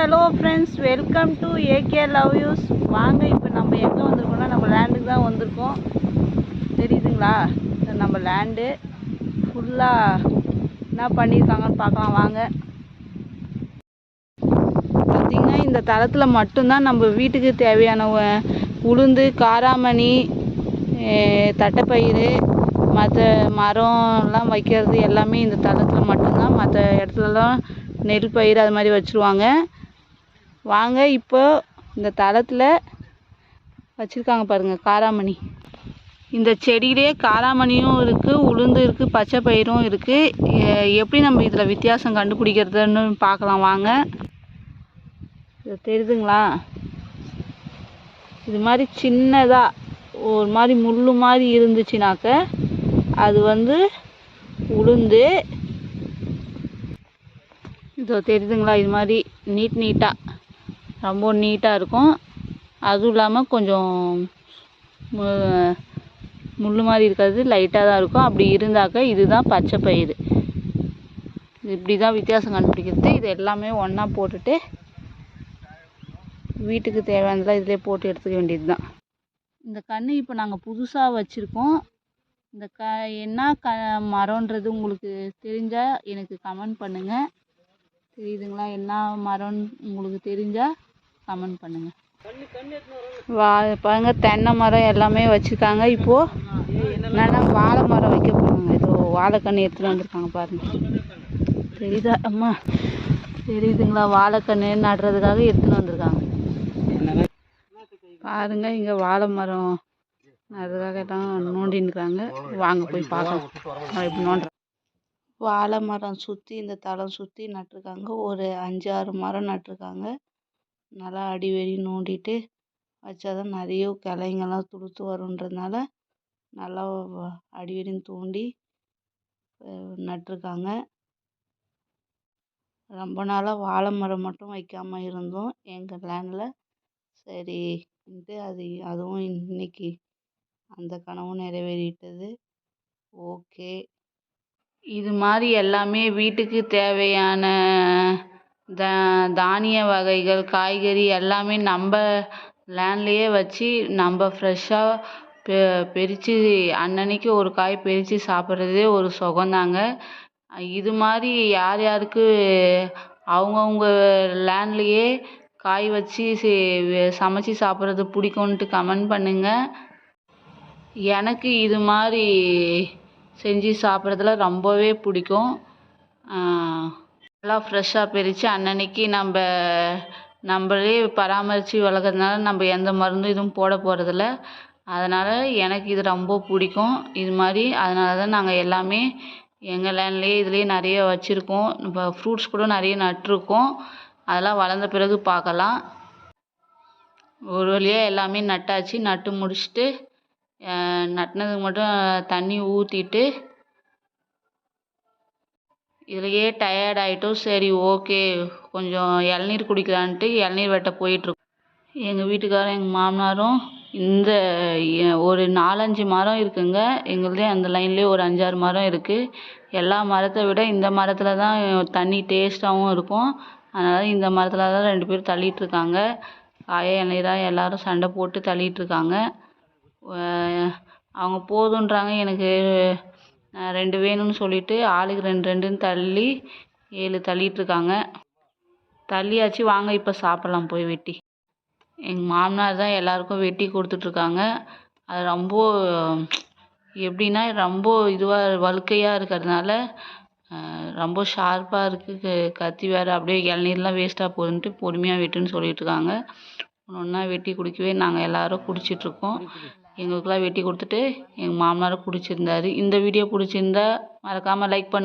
Hello friends welcome to AK love use வாங்க இப்போ நம்ம எங்கே வந்திருக்கோம்னா நம்ம லேண்டுக்கு தான் வந்திருக்கோம். தெரியுதுங்களா? நம்ம லேண்டு ஃபுல்லாக என்ன பண்ணியிருக்காங்கன்னு பார்க்கலாம் வாங்க. பார்த்திங்கன்னா இந்த தளத்தில் மட்டும்தான் நம்ம வீட்டுக்கு தேவையான உளுந்து காராமணி தட்டைப்பயிறு மற்ற மரம்லாம் வைக்கிறது எல்லாமே இந்த தளத்தில் மட்டும்தான். மற்ற இடத்துலலாம் நெல் பயிர் அது மாதிரி வச்சுருவாங்க. வாங்க இப்போ இந்த தளத்தில் வச்சுருக்காங்க பாருங்கள் காராமணி இந்த செடியிலே காராமணியும் இருக்குது உளுந்து இருக்குது பச்சை பயிரும் இருக்குது எப்படி நம்ம இதில் வித்தியாசம் கண்டுபிடிக்கிறதுன்னு பார்க்கலாம் வாங்க. இது தெரியுதுங்களா? இது மாதிரி சின்னதாக ஒரு மாதிரி முள் மாதிரி இருந்துச்சுனாக்க அது வந்து உளுந்து. இதோ தெரியுதுங்களா இது மாதிரி நீட் நீட்டாக ரொம்ப நீட்டாக இருக்கும். அதுவும் இல்லாமல் கொஞ்சம் முள் மாதிரி இருக்காது லைட்டாக தான் இருக்கும். அப்படி இருந்தாக்க இதுதான் பச்சை பயிறு. இப்படி தான் வித்தியாசம் கண்டுபிடிக்கிறது. இது எல்லாமே ஒன்றா போட்டுட்டு வீட்டுக்கு தேவையானதெல்லாம் இதிலே போட்டு எடுத்துக்க வேண்டியது தான் இந்த கன்று இப்போ நாங்கள் புதுசாக வச்சுருக்கோம். இந்த க என்ன க மரம்ன்றது உங்களுக்கு தெரிஞ்சால் எனக்கு கமெண்ட் பண்ணுங்கள் தெரியுதுங்களா? என்ன மரம்னு உங்களுக்கு தெரிஞ்சால் கமெண்ட் பண்ணுங்கள் வா பாருங்க தென்னை மரம் எல்லாமே வச்சுருக்காங்க. இப்போது என்னென்னா வாழை மரம் வைக்க போகிறாங்க ஏதோ வாழைக்கன்று எடுத்துகிட்டு வந்திருக்காங்க பாருங்கள் தெரியுதா? அம்மா தெரியுதுங்களா? வாழைக்கன்று நடுறதுக்காக எடுத்துன்னு வந்திருக்காங்க. பாருங்க இங்கே வாழை மரம் நடுறதுக்காக எல்லாம் நோண்டின்னுக்குறாங்க வாங்க போய் பார்க்கலாம். நான் இப்படி நோண்டுறேன் வாழை மரம் சுற்றி இந்த தளம் சுற்றி நட்டிருக்காங்க. ஒரு அஞ்சு ஆறு மரம் நட்டிருக்காங்க. நல்லா அடிவெடி நோண்டிட்டு வச்சாதான் நிறைய கிளைங்கெல்லாம் துளுத்து வருன்றதுனால நல்லா வ- தோண்டி நட்டிருக்காங்க. ரொம்ப நாளாக வாழை மரம் மட்டும் வைக்காமல் இருந்தோம். எங்கள் லேண்டில் சரின்ட்டு அது அதுவும் இன்னைக்கு அந்த கனவும் நிறைவேறிட்டது. ஓகே. இது மாதிரி எல்லாமே வீட்டுக்கு தேவையான தா தானிய வகைகள் காய்கறி எல்லாமே நம்ம லேண்ட்லேயே வச்சு நம்ம ஃப்ரெஷ்ஷாக பெ பறிச்சி அன்னன்னைக்கு ஒரு காய் பறிச்சி சாப்பிட்றதே ஒரு சுகந்தாங்க. இது மாதிரி யார் யாருக்கு அவங்கவுங்க லேண்ட்லேயே காய் வச்சு செ சமைச்சி சாப்பிட்றது பிடிக்குன்ட்டு கமெண்ட் பண்ணுங்கள் எனக்கு இது மாதிரி செஞ்சு சாப்பிட்றதுல ரொம்பவே பிடிக்கும். நல்லா ஃப்ரெஷ்ஷாக பறித்து அன்னன்னைக்கு நம்ம நம்மளே பராமரித்து வளர்க்குறதுனால நம்ம எந்த மருந்தும் எதுவும் போட போகிறதில்ல அதனால் எனக்கு இது ரொம்ப பிடிக்கும். இது மாதிரி அதனால தான் நாங்கள் எல்லாமே எங்கள் லேண்ட்லேயே இதுலேயே நிறைய வச்சுருக்கோம். இப்போ ஃப்ரூட்ஸ் கூட நிறைய நட்டிருக்கோம். அதெல்லாம் வளர்ந்த பிறகு பார்க்கலாம். ஒரு வழியாக எல்லாமே நட்டாச்சு. நட்டு முடிச்சுட்டு நட்டினதுக்கு மட்டும் தண்ணி ஊற்றிட்டு இதுலேயே டயர்ட் ஆகிட்டோம் சரி ஓகே கொஞ்சம் இளநீர் குடிக்கலான்ட்டு இளநீர் வெட்ட போயிட்டுருக்கோம். எங்கள் வீட்டுக்காரரும் எங்கள் மாமனாரும் இந்த ஒரு நாலஞ்சு மரம் இருக்குங்க. எங்களுதே அந்த லைன்லேயே ஒரு அஞ்சாறு மரம் இருக்குது எல்லா மரத்தை விட இந்த மரத்தில் தான் தண்ணி டேஸ்ட்டாகவும் இருக்கும். அதனால் இந்த மரத்தில் தான் ரெண்டு பேரும் தள்ளிட்டு இருக்காங்க இளநீராக இளநீரா எல்லாரும் சண்டை போட்டு தள்ளிட்டு இருக்காங்க அவங்க போதுன்றாங்க. எனக்கு ரெண்டு வேணும்னு சொல்லிட்டு ஆளுக்கு ரெண்டு ரெண்டுன்னு தள்ளி ஏழு தள்ளிட்டுருக்காங்க. தள்ளியாச்சு வாங்க இப்போ சாப்பிட்லாம் போய் வெட்டி. எங்கள் மாமனார் தான் எல்லாருக்கும் வெட்டி கொடுத்துட்ருக்காங்க. அது ரொம்ப எப்படின்னா ரொம்ப இதுவாக வழுக்கையாக இருக்கிறதுனால ரொம்ப ஷார்ப்பாக இருக்குது கத்தி வேறு அப்படியே இளநீர்லாம் வேஸ்ட்டாக போகுதுன்ட்டு பொறுமையாக வெட்டுன்னு சொல்லிட்டு இருக்காங்க ஒன்று ஒன்றா வெட்டி குடிக்கவே நாங்கள் எல்லோரும் குடிச்சிட்ருக்கோம். எங்களுக்கெல்லாம் வெட்டி கொடுத்துட்டு எங்கள் மாமனாரும் பிடிச்சிருந்தாரு. இந்த வீடியோ பிடிச்சிருந்தா மறக்காமல் லைக் பண்ணுங்கள்